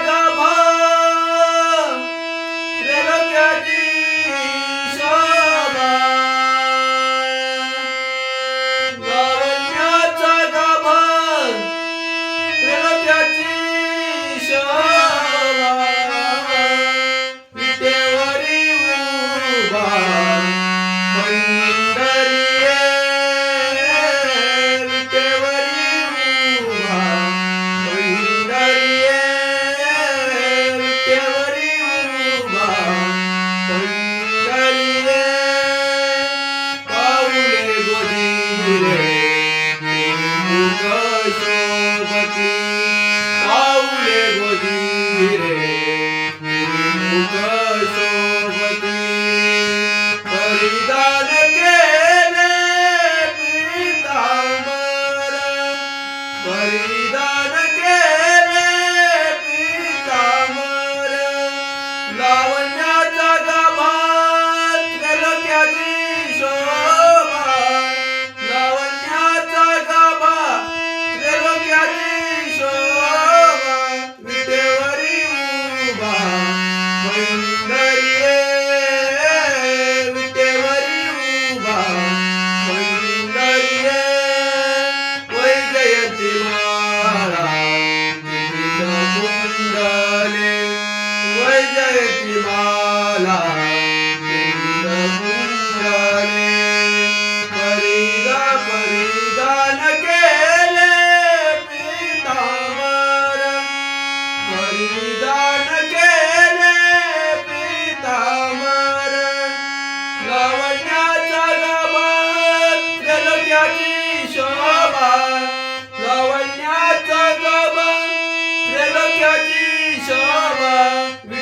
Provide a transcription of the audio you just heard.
God. मला परिदा परिधान केले पितावर परिधान केले पितावर लावण्याचा गवत जलक्याची शोभा लावण्याचा गवत जलक्याची शोभा